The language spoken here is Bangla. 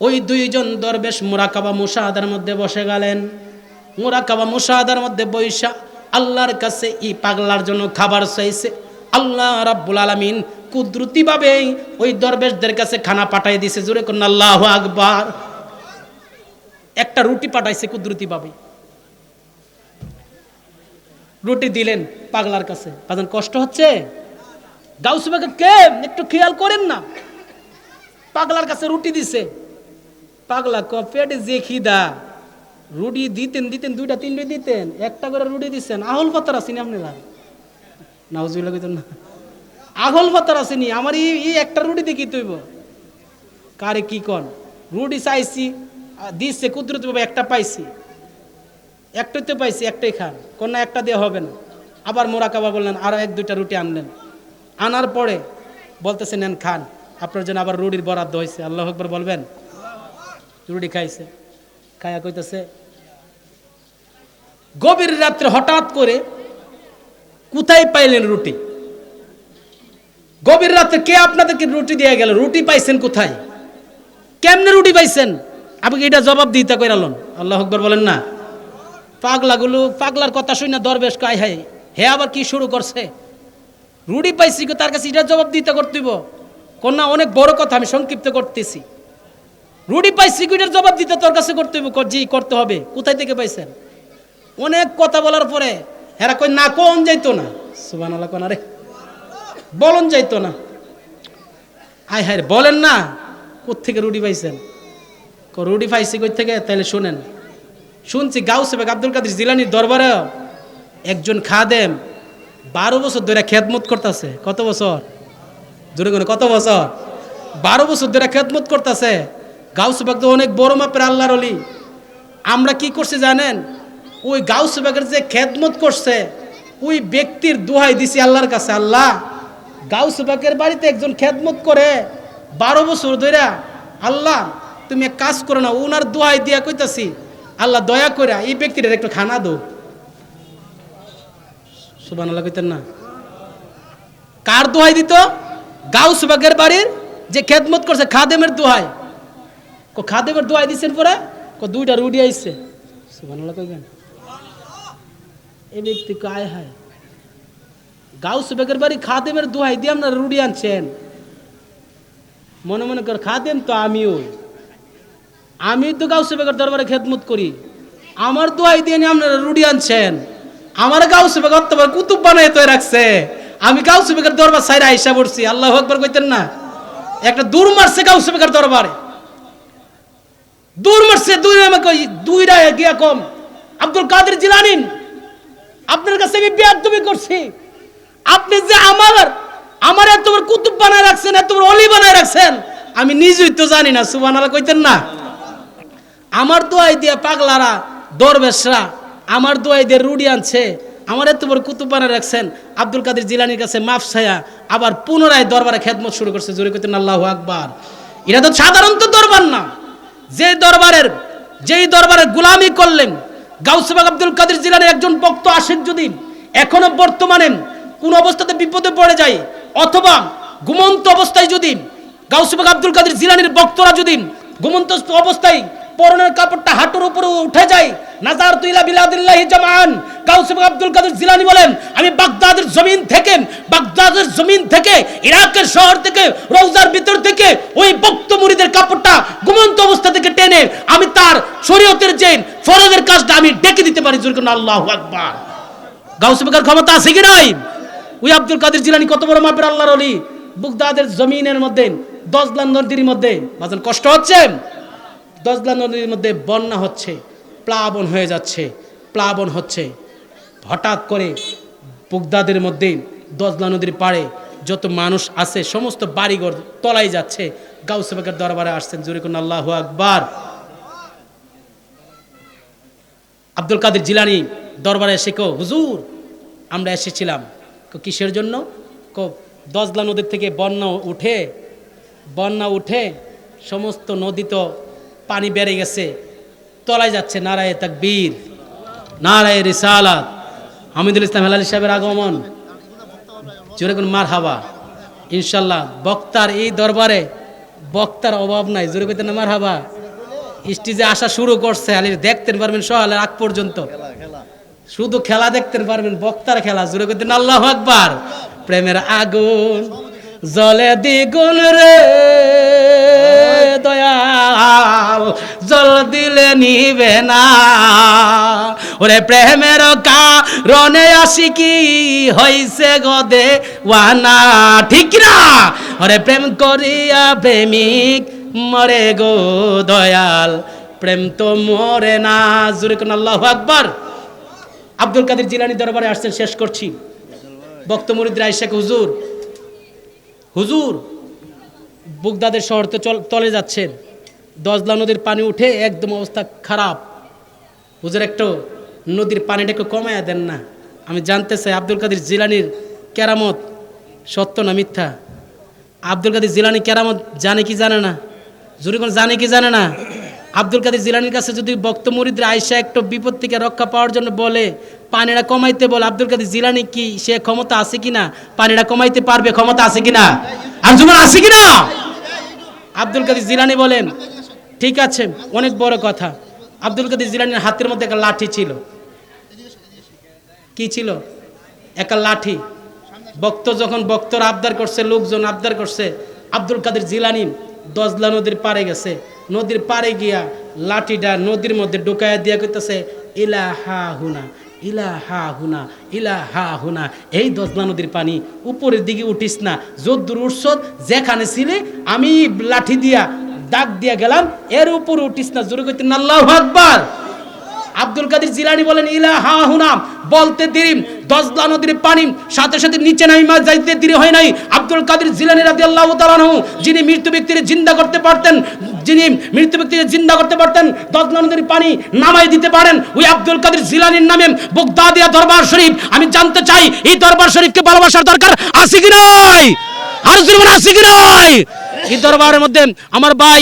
ওই দুইজন দরবেশ মুরাকাবা মুশাহাদার মধ্যে বসে গেলেন। মুরাকাবা মুশাহাদার মধ্যে বৈশা আল্লাহর কাছে ই পাগলার জন্য খাবার চাইছে। আল্লাহ রাব্বুল আলামিন কুদরতিভাবে ওই দরবেশদের কাছে খানা পাঠাই দিছে। জোরে কোন আল্লাহ আকবার। একটা রুটি পাঠাইছে কুদরতিভাবে। রুটি দিলেন পাগলার কাছে। কষ্ট হচ্ছে? গাউসুবাকে কে? একটু খেয়াল করেন না। পাগলার কাছে রুটি দিছে। পাগলা ক পেটে যে খিদা, রুটি দিতেন দিতেন, দুইটা, তিনটে দিতেন, একটা করে রুটি দিচ্ছেন আহল পাতার আসেনি আপনারা? নাউজুবিল্লাহ কইতেন, না, আহল পাতার আসেনি, আমার এই একটা রুটি দেখি তুইব কারে কি কন, রুটি চাইছি দিচ্ছে কুদরত বাবা একটা পাইছি, একটাই তো পাইছি, একটাই খান। কোন, না, একটা দিয়ে হবে না। আবার মোরাকাবা বললেন আরও এক, দুইটা রুটি আনলেন। আনার পরে বলতেছে, নেন, খান। আপনার জন্য আবার রুটির বরাদ্দ হয়েছে। আল্লাহ একবার বলবেন? রুটি খাইছে। খায়া কইতেছে, গভীর রাত্রে হঠাৎ করে কোথায় পাইলেন রুটি? গভীর রাত্রে কে আপনাদেরকে রুটি দিয়ে গেল? রুটি পাইছেন কোথায়? কেমনে রুটি পাইছেন? আপনি এটা জবাব দিতে কইরালন আল্লাহ আকবর বলেন না। পাগলাগুলো, পাগলার কথা শুই না দরবেশ কায় হে আবার কি শুরু করছে? রুটি পাইছি তার কাছে এটা জবাব দিতে করতেইব কন্যা, অনেক বড় কথা আমি সংক্ষিপ্ত করতেছি। রুডি পাই এটার জবাব দিতে তোর কাছে করতে হবে জি, করতে হবে। কোথায় থেকে পাইছেন? অনেক কথা বলার পরে, হেরা কই না, কোন যাইতো না? সুবান আল্লাহ কোন আরে বলন যাইতো না। হায় হায় বলেন না কোথেকে রুডি পাইছেন? রুটি পাইছি কই থেকে? তাহলে শুনেন। শুনছি গাউসে বেগ আব্দুল কাদের জিলানির দরবারে একজন খাদেম বারো বছর ধরে খেদমত করতেছে। কত বছর? জোরে করে, কত বছর? বারো বছর ধরে খেদমত করতেছে। গাউসে বেগ তো অনেক বড় মাপের আল্লাহর অলি। আমরা কি করছি জানেন? ওই গাউসে বেগের যে খেদমত করছে, ওই ব্যক্তির দোহাই দিছি আল্লাহর কাছে, আল্লাহ। গাউসে বেগের বাড়িতে একজন খেদমত করে, বারো বছর ধরে আল্লাহ, তুমি এক কাজ করো না, ওনার দোহাই দিয়া কইতাছি, আল্লাহ দয়া করে এই ব্যক্তিটার একটু খানা দো। সুবান আল্লাহ কইতেন না। কার দোহাই দিত? গাউস বাগের বাড়ির যে খেদমত করছে, খাদেমের দোহাই। কো খাদেমের দোহাই দিছেন পরে? কো দুইটা রুটি আইছে। সুবান আল্লাহ কইবেন এই ব্যক্তি কায় হায়? গাউস বেগের বাড়ি খাদেমের দোহাই দিয়ে আপনারা রুটি আনছেন। মনে মনে কর, খাদেম তো আমিও। আমি তো গাউসে বেগের দরবারে খেদমত করি। আমার দোয়াই দিয়ে আপনারা রুটি আনছেন। আমার গাউসে বেগর তো কুতুব বানায় তো রাখছে। আমি গাউসে বেগের দরবার সাইরা আইসা পড়ছি, আল্লাহ একবার কইতেন না। একটা দূর মারছে গাউসে বেগের দরবারে। দূর মারছে দুই কই দুইটা গিয়া কম, আব্দুল কাদের জিলানিন আপনার কাছে আমি বেয়াদবি করছি। আপনি যে আমার আমার এত বড় কুতুব বানায় রাখছেন, এত বড় অলি বানায় রাখছেন, আমি নিজেই তো জানি না, সুবহানাল্লাহ কইতেন না। আমার দোয়াই দিয়ে পাগলারা, দরবেশরা, আমার দোয়াই দিয়ে রুডি আনছে আমার এত বড় কুতুব বানায় রাখছেন। আব্দুল কাদের জিলানির কাছে মাফ ছায়া আবার পুনরায় দরবারে খেদমত শুরু করছে। জোরে কইতেন আল্লাহ আকবার। এটা তো সাধারণত দরবার না। যে দরবারের, যেই দরবারের গুলামি করলেন, গাউসবাগ আব্দুল কাদের জিলানের একজন ভক্ত আশেক যদি এখনও বর্তমানে কোন অবস্থাতে বিপদে পড়ে যায়, অথবা ঘুমন্ত অবস্থায় যদি গাউসবাগ আব্দুল কাদের জিলানির ভক্তরা যদি ঘুমন্ত অবস্থায় পরনের কাপড়টা হাঁটুর উপরে উঠে যায়। নাজার তুইলা বিলাদিল্লাহি জামান গাউসবাগ আব্দুল কাদের জিলানি বলেন, আমি বাগদাদের জমিন থেকে, বাগদাদের জমিন থেকে, ইরাকের শহর থেকে রৌজার ভিতর থেকে ওই ভক্ত মুরিদের কাপড়টা ঘুমন্ত অবস্থা থেকে টেনে আমি তার শরীয়তের যে ফরজের কাজটা আমি ডেকে দিতে পারি। জোর করে আল্লাহু আকবার। গাউসবাগের ক্ষমতা আছে কি নাই? ওই আব্দুল কাদের জিলানি কত বড় মাপের আল্লাহর অলি বুগদাদের জমিনের মধ্যে দজলান নদীর মধ্যে, বাজান, কষ্ট হচ্ছে? দজলা নদীর মধ্যে বন্যা হচ্ছে, প্লাবন হয়ে যাচ্ছে, প্লাবন হচ্ছে। হঠাৎ করে বুগদাদের মধ্যে দজলা নদীর পাড়ে যত মানুষ আছে, সমস্ত বাড়িঘর তলাই যাচ্ছে। গাউসেবাকের দরবারে আসছেন, জুরি কোন আল্লাহ আকবার। আব্দুল কাদের জিলানি দরবারে এসে কো হুজুর, আমরা এসেছিলাম। কিসের জন্য? কো, দজলা নদীর থেকে বন্যা উঠে বন্যা উঠে সমস্ত নদী তো পানি বেড়ে গেছে তলায় যাচ্ছে, নারায় তাকবীর, নারায় রিসালাত। হামিদুল ইসলাম হেলালি সাহেবের আগমন। জোরে কোন মার হাবা ইনশাল্লাহ বক্তার এই দরবারে বক্তার অভাব নাই। জোরে কইতে না মার হাবা স্টেজে আসা শুরু করছে আলি দেখতেন পারবেন সকালের আগ পর্যন্ত। শুধু খেলা দেখতেন পারবেন, বক্তার খেলা। জুড়ে করতেন আল্লাহ আকবার। প্রেমের আগুন জলে দ্বিগুণ রে। দয়াল, জল দিলে নিবে না। ওরে প্রেমের কারণে আসি কি হইছে গদে ওয়ানা ঠিক না? ওরে প্রেম করিয়া প্রেমিক মরে গো দয়াল, প্রেম তো মরে না। জুড়ে কোন আল্লাহ আকবার। আব্দুল কাদের জিলানি দরবারে আসছেন, শেষ করছি। বক্ত মুরিদ রাইশেখ হুজুর হুজুর বুগদাদের শহর তো চল- যাচ্ছেন দজলা নদীর পানি উঠে একদম অবস্থা খারাপ। হুজুর একটু নদীর পানিটা একটু কমায়া দেন না। আমি জানতে চাই আব্দুল কাদের জিলানির কেরামত সত্য না মিথ্যা? আব্দুল কাদের জিলানি কেরামত জানে কি জানে না? জুরি কোন জানে কি জানে না? আব্দুল কাদের জিলানির কাছে যদি বক্ত মুরিদরা আয়সা একটু বিপদ থেকে রক্ষা পাওয়ার জন্য বলে, পানিটা কমাইতে বলে, আব্দুল কাদের জিলানি কি সে ক্ষমতা আছে কিনা? পানিটা কমাইতে পারবে, ক্ষমতা আছে কিনা? আর জুমান আছে কিনা? আব্দুল কাদের জিলানি বলেন, ঠিক আছে, অনেক বড় কথা। আব্দুল কাদের জিলানির হাতের মধ্যে একটা লাঠি ছিল। কি ছিল? একটা লাঠি। বক্ত যখন বক্তর আবদার করছে, লোকজন আবদার করছে, আব্দুল কাদের জিলানি দজলা নদীর পাড়ে গেছে। নদীর পাড়ে গিয়া লাঠিটা নদীর মধ্যে ঢুকাইয়া দিয়া কইতেছে ইলা হা হুনা। ইলা হা হুনা ইলা হা হুনা। এই দজলা নদীর পানি উপরের দিকে উঠিস না। যদ্দুর উৎসদ যেখানে ছিলে আমি লাঠি দিয়া ডাক দিয়া গেলাম, এর উপর উঠিস না। জোরে কইতে আল্লাহ আকবার। আব্দুল কাদের জিলানি বলেন ইলা হা হুনাম বলতে দেরি দজলা নদীর পানি, সাথে সাথে নিচে নাইমা যাইতে দেরি হয় নাই। আব্দুল কাদের জিলানি রাদিয়াল্লাহু তাআলা আনহু, যিনি মৃত্যু ব্যক্তির জিন্দা করতে পারতেন, যিনি মৃত্যু ব্যক্তিকে জিন্দা করতে পারতেন, দজলা নদীর পানি নামাই দিতে পারেন। ওই আব্দুল কাদের জিলানির নামে বগদাদিয়া দরবার শরীফ, আমি জানতে চাই, এই দরবার শরীফকে ভালোবাসার দরকার আছে কি নাই? আর জুরমান আছে কি নাই? এই দরবারের মধ্যে আমার ভাই